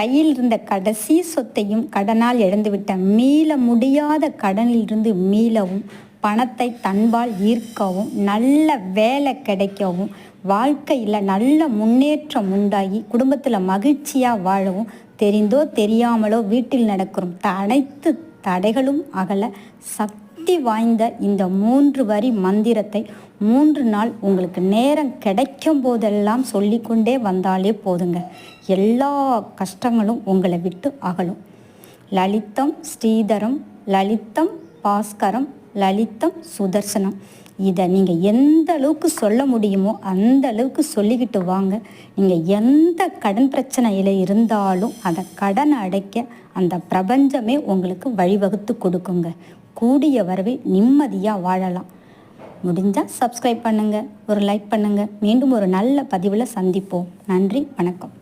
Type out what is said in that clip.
கையில் இருந்த கடைசி சொத்தையும் கடனால் இழந்துவிட்ட மீள முடியாத கடனிலிருந்து மீளவும் பணத்தை தன்பால் ஈர்க்கவும் நல்ல வேலை கிடைக்கவும் வாழ்க்கையில் நல்ல முன்னேற்றம் உண்டாகி குடும்பத்தில் மகிழ்ச்சியாக வாழவும் தெரிந்தோ தெரியாமலோ வீட்டில் நடக்கிறோம். த- அனைத்து தடைகளும் அகல சக்தி வாய்ந்த இந்த மூன்று வரி மந்திரத்தை மூன்று நாள் உங்களுக்கு நேரம் கிடைக்கும் போதெல்லாம் சொல்லிக்கொண்டே வந்தாலே போதுங்க. எல்லா கஷ்டங்களும் உங்களை விட்டு அகலும். லலித்தம் ஸ்ரீதரம் லலித்தம் பாஸ்கரம் லலித்தம் சுதர்சனம். இதை நீங்கள் எந்த அளவுக்கு சொல்ல முடியுமோ அந்த அளவுக்கு சொல்லிக்கிட்டு வாங்க. நீங்கள் எந்த கடன் பிரச்சனையில் இருந்தாலும் அந்த கடனை அடைக்க அந்த பிரபஞ்சமே உங்களுக்கு வழிவகுத்து கொடுக்குங்க. கூடிய வரவில் நிம்மதியாக வாழலாம். முடிஞ்சால் சப்ஸ்கிரைப் பண்ணுங்கள் ஒரு லைக் பண்ணுங்கள் மீண்டும் ஒரு நல்ல பதிவில் சந்திப்போம். நன்றி வணக்கம்.